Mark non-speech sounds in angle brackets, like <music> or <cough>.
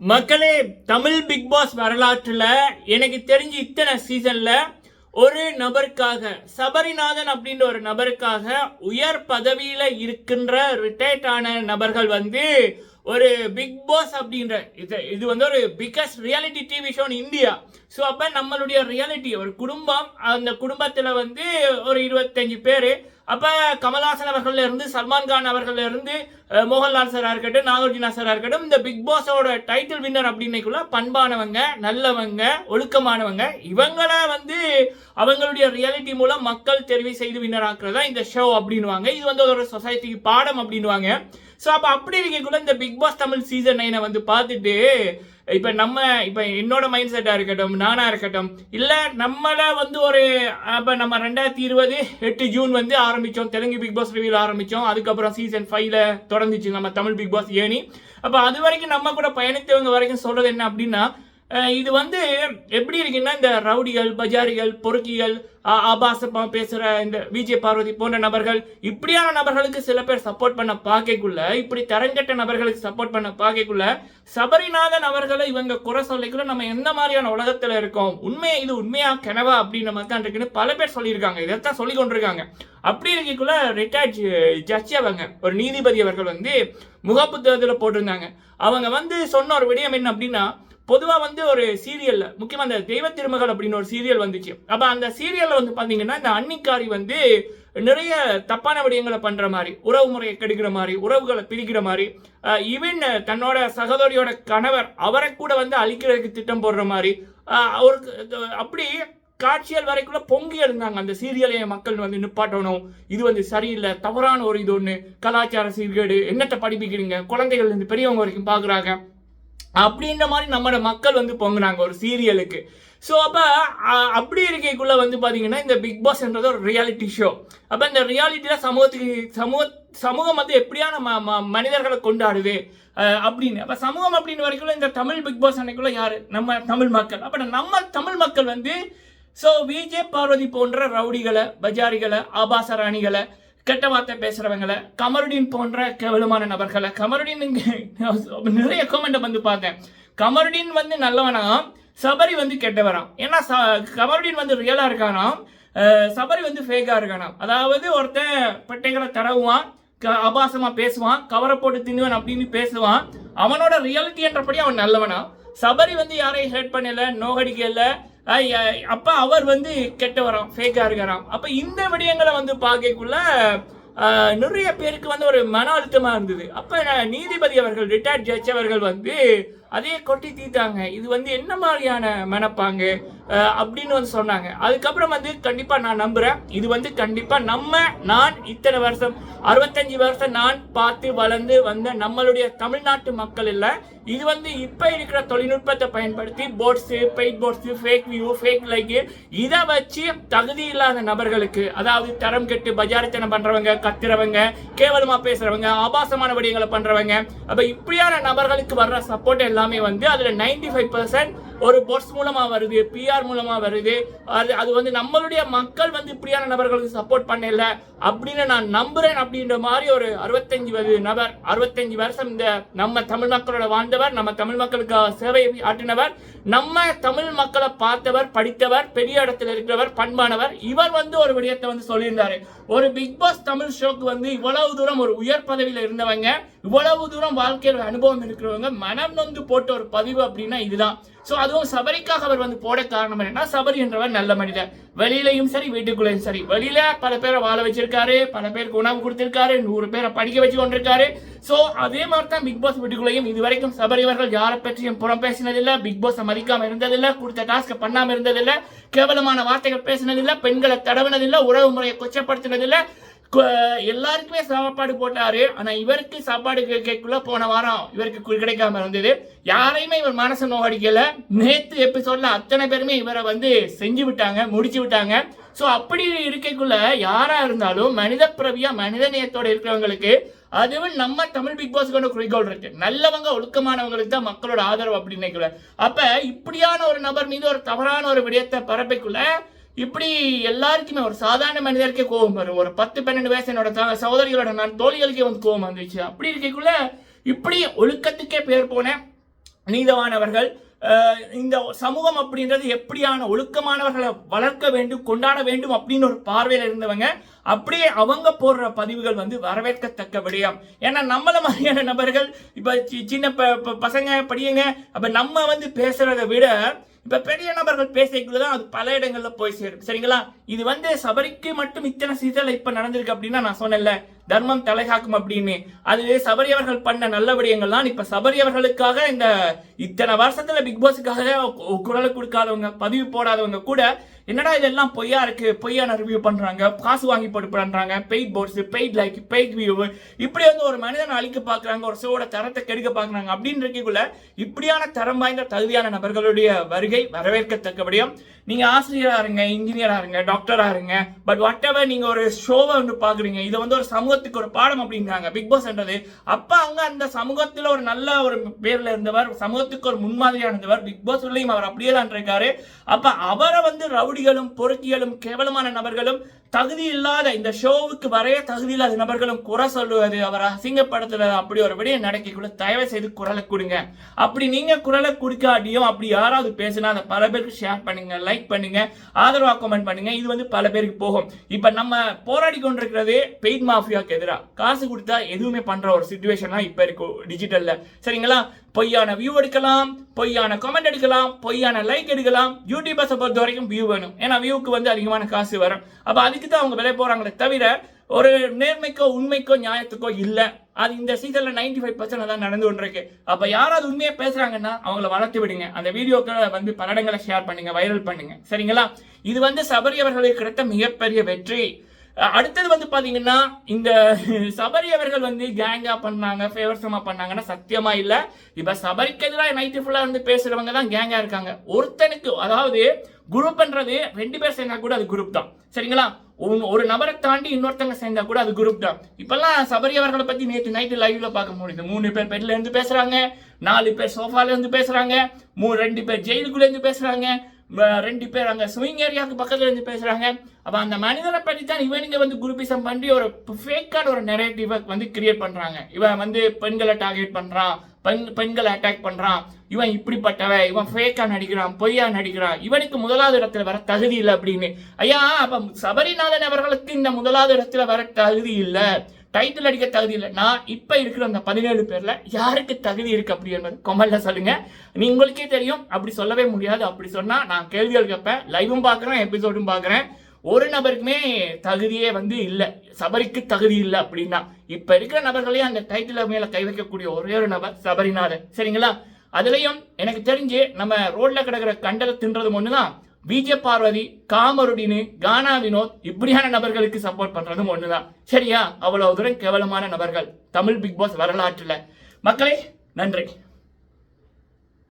மக்களே Tamil big pass வரலாற்றில் எனக்கு தெரிஞ்சு இத்தனை சீசனில் ஒரு நபருக்காக சபரிநாதன் அப்படின்ற ஒரு நபருக்காக உயர் பதவியில் இருக்கின்ற ரிட்டையர்ட் ஆன நபர்கள் வந்து ஒரு பிக் பாஸ் அப்படின்ற இது இது வந்து ஒரு biggest reality TV show India so அப்போ நம்மளுடைய ரியாலிட்டி ஒரு குடும்பம் அந்த குடும்பத்தில் வந்து ஒரு இருபத்தஞ்சு பேர் அப்போ கமல்ஹாசன் அவர்கள் இருந்து சல்மான் கான் இருந்து மோகன்லால் சாராக இருக்கட்டும் நாகார்ஜுனா சாராக இருக்கட்டும் இந்த பிக் பாஸோட டைட்டில் வின்னர் அப்படின்னைக்குள்ள பண்பானவங்க நல்லவங்க ஒழுக்கமானவங்க இவங்கள வந்து அவங்களுடைய ரியாலிட்டி மூலம் மக்கள் தெரிவு செய்து வின்னர் ஆக்குறதா இந்த ஷோ அப்படின்னுவாங்க. இது வந்து ஒரு சொசைட்டிக்கு பாடம் அப்படின்னுவாங்க. ஸோ அப்போ அப்படி இருக்கக்குள்ள இந்த பிக் பாஸ் தமிழ் சீசன் நைனை வந்து பார்த்துட்டு இப்போ நம்ம இப்போ என்னோட மைண்ட் செட்டாக இருக்கட்டும் நானா இருக்கட்டும் இல்லை நம்மளை வந்து ஒரு இப்போ நம்ம ரெண்டாயிரத்தி இருபது எட்டு ஜூன் வந்து ஆரம்பித்தோம் தெலுங்கு பிக் பாஸ் ரிவியூல ஆரம்பித்தோம் அதுக்கப்புறம் சீசன் ஃபைவ்ல தொடர்ந்துச்சு நம்ம தமிழ் பிக் பாஸ் ஏனி அப்போ அது வரைக்கும் நம்ம கூட பயணித்தவங்க வரைக்கும் சொல்கிறது என்ன அப்படின்னா இது வந்து எப்படி இருக்குன்னா இந்த ரவுடிகள் பஜாரிகள் பொறுக்கிகள் ஆபாசமாக பேசுகிற இந்த விஜய் பார்வதி போன்ற நபர்கள் இப்படியான நபர்களுக்கு சில பேர் சப்போர்ட் பண்ண பார்க்கக்குள்ள இப்படி தரங்கெட்ட நபர்களுக்கு சப்போர்ட் பண்ண பார்க்கக்குள்ள சபரிநாதன் அவர்களை இவங்க குறை சொல்லிக்குள்ள நம்ம எந்த மாதிரியான உலகத்தில் இருக்கோம்? உண்மையை இது உண்மையா கனவா? அப்படின்ற மாதிரி தான் இருக்குன்னு பல பேர் சொல்லியிருக்காங்க. இதைத்தான் சொல்லி கொண்டிருக்காங்க. அப்படி இருக்கக்குள்ள ரிட்டையர்ட் ஜட்ஜி அவங்க ஒரு நீதிபதி அவர்கள் வந்து முகப்புத்தகத்தில் போட்டிருந்தாங்க. அவங்க வந்து சொன்ன ஒரு விடயம் என்ன அப்படின்னா பொதுவாக வந்து ஒரு சீரியலில் முக்கியமாக அந்த தெய்வ திருமகள் அப்படின்னு ஒரு சீரியல் வந்துச்சு. அப்போ அந்த சீரியலில் வந்து பார்த்தீங்கன்னா இந்த அன்னிக்காரி வந்து நிறைய தப்பான விடயங்களை பண்ணுற மாதிரி உறவு முறையை கெடுக்கிற மாதிரி உறவுகளை பிரிக்கிற மாதிரி ஈவன் தன்னோட சகோதரியோட கணவர் அவரை கூட வந்து அழிக்கிறதுக்கு திட்டம் போடுற மாதிரி அவருக்கு அப்படி காட்சியல் வரைக்குள்ள பொங்கி இருந்தாங்க அந்த சீரியலை மக்கள் வந்து நிப்பாட்டணும் இது வந்து சரியில்லை தவறான ஒரு இது ஒன்று கலாச்சார சீர்கேடு என்னத்தை படிப்பிக்கிறீங்க? குழந்தைகள் இருந்து பெரியவங்க வரைக்கும் பார்க்குறாங்க அப்படின்ற மாதிரி நம்மளோட மக்கள் வந்து பொங்குனாங்க ஒரு சீரியலுக்கு. ஸோ அப்போ அப்படி இருக்கைக்குள்ளே வந்து பார்த்தீங்கன்னா இந்த பிக் பாஸ்ன்றது ஒரு ரியாலிட்டி ஷோ அப்போ இந்த ரியாலிட்டியில் சமூகத்துக்கு சமூக சமூகம் வந்து எப்படியான ம ம- மனிதர்களை கொண்டாடுது? அப்படின்னு. அப்போ சமூகம் அப்படின்னு வரைக்கும் இந்த தமிழ் பிக் பாஸ் அன்னைக்குள்ள யார்? நம்ம தமிழ் மக்கள். அப்போ நம்ம தமிழ் மக்கள் வந்து ஸோ விஜே பார்வதி போன்ற ரவுடிகளை பஜாரிகளை ஆபாச ராணிகளை கெட்ட வார்த்தை பேசுறவங்களை கமருடீன் போன்ற கேவலமான நபர்களை கமருடீன் நிறைய கமெண்ட் வந்து பார்த்தேன். கமருடீன் வந்து நல்லவனா? சபரி வந்து கெட்டவராம் ஏன்னா ச- கமருடீன் வந்து ரியலா இருக்கானா? சபரி வந்து ஃபேக்கா இருக்கானாம் அதாவது ஒருத்தன் பெட்டைகளை தடவுவான் க- அபாசமா பேசுவான் கவரை போட்டு தின்னுவன் அப்படின்னு பேசுவான். அவனோட ரியாலிட்டி என்றபடி அவன் நல்லவனா? சபரி வந்து யாரையும் ஹேட் பண்ணல நோகடிக்கல அப்போ அவர் வந்து கெட்டவராம் ஃபேக்காக இருக்கிறான் அப்போ இந்த விடயங்களை வந்து பார்க்கக்குள்ள நிறைய பேருக்கு வந்து ஒரு மன அழுத்தமாக இருந்தது. அப்போ நீதிபதி அவர்கள் ரிட்டையர்ட் ஜட்ஜ் அவர்கள் வந்து அதையே கொட்டி தீத்தாங்க இது வந்து என்ன மாதிரியான மனப்பாங்க? அப்படின்னு வந்து சொன்னாங்க. அதுக்கப்புறம் வந்து கண்டிப்பாக நான் நம்புகிறேன் இது வந்து கண்டிப்பாக நம்ம நான் இத்தனை வருஷம் அறுபத்தஞ்சு வருஷம் நான் பார்த்து வளர்ந்து வந்த நம்மளுடைய தமிழ்நாட்டு மக்கள் இல்லை. இது வந்து இப்போ இருக்கிற தொழில்நுட்பத்தை பயன்படுத்தி bots paid bots fake view fake like இதை வச்சு தகுதி இல்லாத நபர்களுக்கு அதாவது தரம் கெட்டு பஜாரித்தனம் பண்ணுறவங்க கத்துறவங்க கேவலமாக பேசுகிறவங்க ஆபாசமான விடயங்களை பண்ணுறவங்க அப்போ இப்படியான நபர்களுக்கு வர்ற சப்போர்ட் எல்லாம் எல்லாமே வந்து அதில் நைன்டி ஃபைவ் பர்சன்ட் ஒரு போட்ஸ் மூலமா வருது பிஆர் மூலமா வருது. அது அது வந்து நம்மளுடைய மக்கள் வந்து இப்படியான நபர்களுக்கு சப்போர்ட் பண்ணல அப்படின்னு நான் நம்புறேன் அப்படின்ற மாதிரி ஒரு அறுபத்தஞ்சு நபர் அறுபத்தஞ்சு வருஷம் இந்த நம்ம தமிழ் மக்களோட வாழ்ந்தவர் நம்ம தமிழ் மக்களுக்கு சேவை ஆற்றினவர் நம்ம தமிழ் மக்களை பார்த்தவர் படித்தவர் பெரிய இடத்துல இருக்கிறவர் பண்பானவர் இவர் வந்து ஒரு விடயத்தை வந்து சொல்லியிருந்தாரு. ஒரு பிக் பாஸ் தமிழ் ஷோக்கு வந்து இவ்வளவு தூரம் ஒரு உயர் பதவியில் இருந்தவங்க இவ்வளவு தூரம் வாழ்க்கையில் அனுபவம் இருக்கிறவங்க மனம் நொந்து போட்ட ஒரு பதிவு அப்படின்னா இதுதான். ஸோ அதுவும் சபரிக்காக அவர் வந்து போட காரணம் என்னன்னா சபரி என்றவர் நல்ல மனிதர். வெளியிலையும் சரி வீட்டுக்குள்ளேயும் சரி. வெளியில பல பேரை வாழ வச்சிருக்காரு பல பேருக்கு உணவு கொடுத்திருக்காரு நூறு பேரை படிக்க வச்சு கொண்டிருக்காரு. ஸோ அதே மாதிரி தான் பிக் பாஸ் வீட்டுக்குள்ளேயும் இதுவரைக்கும் சபரி அவர்கள் யாரை பற்றியும் புறம் பேசினதில்லை பிக் பாஸ் மதிக்காம இருந்ததில்லை கொடுத்த டாஸ்க்கை பண்ணாம இருந்ததில்லை கேவலமான வார்த்தைகள் பேசினதில்லை பெண்களை தடவினதில்லை உறவு முறையை கொச்சப்படுத்தினதில்லை. எல்லாருக்குமே சாப்பாடு போட்டாரு. ஆனா இவருக்கு சாப்பாடு கேட்குள்ள போன வாரம் இவருக்கு கிடைக்காம இருந்தது. யாரையுமே இவர் மனசு நோகடிக்கல. நேத்து எபிசோட்ல அத்தனை பேருமே இவரை வந்து செஞ்சு விட்டாங்க முடிச்சு விட்டாங்க. ஸோ அப்படி இருக்கக்குள்ள யாரா இருந்தாலும் மனித பிரவியா மனித நேயத்தோட இருக்கிறவங்களுக்கு அதுவும் நம்ம தமிழ் பிக் பாஸ் கொண்ட குறிக்கோள் இருக்கு. நல்லவங்க ஒழுக்கமானவங்களுக்கு தான் மக்களோட ஆதரவு அப்படின்னு நினைக்கல. அப்ப இப்படியான ஒரு நபர் மீது ஒரு தவறான ஒரு விடயத்தை பரப்பிக்குள்ள இப்படி எல்லாருக்குமே ஒரு சாதாரண மனிதருக்கே கோபம் வரும். ஒரு பத்து பன்னெண்டு வயசு என்னோட த- சகோதரிகளோட நான் தோழிகளுக்கே வந்து கோபம் வந்துச்சு அப்படி இருக்கக்குள்ள இப்படி ஒழுக்கத்துக்கே பேர் போன நீதவானவர்கள் இந்த சமூகம் அப்படின்றது எப்படியான ஒழுக்கமானவர்களை வளர்க்க வேண்டும் கொண்டாட வேண்டும் அப்படின்னு ஒரு பார்வையில் இருந்தவங்க அப்படியே அவங்க போடுற பதிவுகள் வந்து வரவேற்கத்தக்க விடயம். ஏன்னா நம்மள மாதிரியான நபர்கள் இப்போ சி- சின்ன ப- பசங்க படியுங்க அப்போ நம்ம வந்து பேசுறதை விட இப்போ பெரிய நபர்கள் பேசிக்குள்ள தான் அது பல இடங்களில் போய் சேரும். சரிங்களா? இது வந்து சபரிக்கு மட்டும் இத்தனை சீசன்ல இப்போ நடந்திருக்கு அப்படின்னா நான் சொன்னேன்ல தர்மம் தலைகாக்கும் அப்படின்னு. அது சபரி அவர்கள் பண்ண நல்ல விடயங்கள் தான். இப்ப சபரி அவர்களுக்காக இந்த இத்தனை வருஷத்துல பிக் பாஸுக்காக குரலை கொடுக்காதவங்க பதிவு போடாதவங்க கூட என்னடா இதெல்லாம் பொய்யா இருக்கு? பொய்யான ரிவ்யூ பண்றாங்க காசு வாங்கி போட்டு பண்றாங்க paid bots paid like paid view இப்படி வந்து ஒரு மனிதன் அழிக்க பாக்குறாங்க ஒரு ஷோட தரத்தை கெடுக்க பாக்குறாங்க அப்படின்னு இருக்கக்குள்ள இப்படியான தரம் வாய்ந்த தகுதியான நபர்களுடைய வருகை வரவேற்கத்தக்கபடியும் நீங்க ஆசிரியரா இருங்க இன்ஜினியரா இருங்க டாக்டரா இருங்க. பட் வாட் எவர் நீங்க ஒரு ஷோவை வந்து பாக்குறீங்க இதை வந்து ஒரு சமூகத்துக்கு ஒரு பாடம் அப்படிங்கிறாங்க பிக் பாஸ்ன்றது அப்ப அங்க அந்த சமூகத்துல ஒரு நல்ல ஒரு பேர்ல இருந்தவர் சமூகத்துக்கு ஒரு முன்மாதிரியா இருந்தவர் பிக் பாஸ் உள்ளேயும் அவர் அப்படியே தான் இருக்காரு அப்ப அவரை வந்து ரவுடி ரவுடிகளும் பொறுக்கிகளும் கேவலமான நபர்களும் தகுதி இல்லாத இந்த ஷோவுக்கு வரைய தகுதி இல்லாத நபர்களும் குறை சொல்லுவது அவரை அசிங்கப்படுத்துறது அப்படி ஒரு விடையை நடக்கக்குள்ள தயவு செய்து குரலை கொடுங்க. அப்படி நீங்க குரலை கொடுக்காட்டியும் அப்படி யாராவது பேசினா அதை பல பேருக்கு ஷேர் பண்ணுங்க லைக் பண்ணுங்க ஆதரவா கமெண்ட் பண்ணுங்க. இது வந்து பல பேருக்கு போகும். இப்ப நம்ம போராடி கொண்டிருக்கிறது பெய்ட் மாஃபியாவுக்கு எதிராக காசு கொடுத்தா எதுவுமே பண்ற ஒரு சுச்சுவேஷன் தான் இப்ப இருக்கும் டிஜிட்டல்ல சரிங்களா? பொய்யான வியூ எடுக்கலாம் பொய்யான கமெண்ட் எடுக்கலாம் பொய்யான லைக் எடுக்கலாம். யூடியூபர்ஸை பொறுத்த வரைக்கும் வியூ வேணும். ஏன்னா வியூக்கு வந்து அதிகமான காசு வரும். அப்ப அதுக்கு தான் அவங்க விலை போகிறாங்களே தவிர ஒரு நேர்மைக்கோ உண்மைக்கோ நியாயத்துக்கோ இல்லை. அது இந்த சீசனில் நைன்டி ஃபைவ் பர்சன்ட் தான் நடந்து கொண்டிருக்கு. அப்போ யாராவது உண்மையாக பேசுறாங்கன்னா அவங்கள வளர்த்து விடுங்க. அந்த வீடியோக்களை வந்து பலடங்களை ஷேர் பண்ணுங்க வைரல் பண்ணுங்க. சரிங்களா? இது வந்து சபரி அவர்களுக்கு கிடைத்த மிகப்பெரிய வெற்றி. அடுத்தது வந்து பார்த்தீங்கன்னா இந்த <laughs> சபரி அவர்கள் வந்து கேங்கா பண்ணாங்க ஃபேவர்ஸமாக பண்ணாங்கன்னா சத்தியமா இல்லை. இப்போ சபரிக்கு எதிராக நைட்டு ஃபுல்லாக வந்து பேசுகிறவங்க தான் கேங்கா இருக்காங்க. ஒருத்தனுக்கு அதாவது குரூப்ன்றது ரெண்டு பேர் சேர்ந்தா கூட அது குரூப் தான். சரிங்களா? ஒரு- நபரை தாண்டி இன்னொருத்தங்க சேர்ந்தா கூட அது குரூப் தான். இப்பெல்லாம் சபரி அவர்களை பத்தி நேற்று நைட்டு லைவ்ல பார்க்க முடியுது. மூணு பேர் பெட்ல இருந்து பேசுறாங்க நாலு பேர் சோஃபால இருந்து பேசுறாங்க மூணு ரெண்டு பேர் ஜெயிலுக்குள்ள இருந்து பேசுறாங்க ரெண்டு பேர் அங்க ஸ்விங் ஏரியாவுக்கு பக்கத்துல இருந்து பேசுறாங்க. அப்ப அந்த மனிதனை பற்றி தான் இவனுங்க வந்து குரூப்பிசம் பண்ணி ஒரு ஃபேக்கான ஒரு நெரேட்டிவை வந்து கிரியேட் பண்றாங்க. இவன் வந்து பெண்களை டார்கெட் பண்றான். பெண் பெண்களை அட்டாக் பண்ணுறான் இவன் இப்படிப்பட்டவன் இவன் ஃபேக்காக நடிக்கிறான் பொய்யா நடிக்கிறான். இவனுக்கு முதலாவது இடத்துல வர தகுதி இல்லை அப்படின்னு. ஐயா அப்போ சபரிநாதன் அவர்களுக்கு இந்த முதலாவது இடத்துல வர தகுதி இல்லை. டைட்டில் அடிக்க தகுதி இல்லை. நான் இப்போ இருக்கிற அந்த பதினேழு பேரில் யாருக்கு தகுதி இருக்கு அப்படி என்பது கொமல்ல சொல்லுங்கள் நீ உங்களுக்கே தெரியும். அப்படி சொல்லவே முடியாது. அப்படி சொன்னால் நான் கேள்விகள் கேட்பேன். லைவும் பார்க்குறேன் எபிசோடும் பார்க்குறேன். ஒரு நபருக்குமே தகுதியே வந்து இல்லை. சபரிக்கு தகுதி இல்லை அப்படின்னா. இப்ப இருக்கிற நபர்களே அந்த டைட்டில் மேல கை வைக்கக்கூடிய ஒரே ஒரு நபர் சபரிநாதன். சரிங்களா? அதுலயும் எனக்கு தெரிஞ்சு நம்ம ரோட்ல கிடக்கிற கண்டலை தின்றதும் ஒண்ணுதான். விஜய பார்வதி காமருடினு கானா வினோத் இப்படியான நபர்களுக்கு சப்போர்ட் பண்றதும் ஒண்ணுதான். சரியா? அவ்வளவு தூரம் கேவலமான நபர்கள். தமிழ் பிக் பாஸ் வரலாற்றுல. மக்களே நன்றி.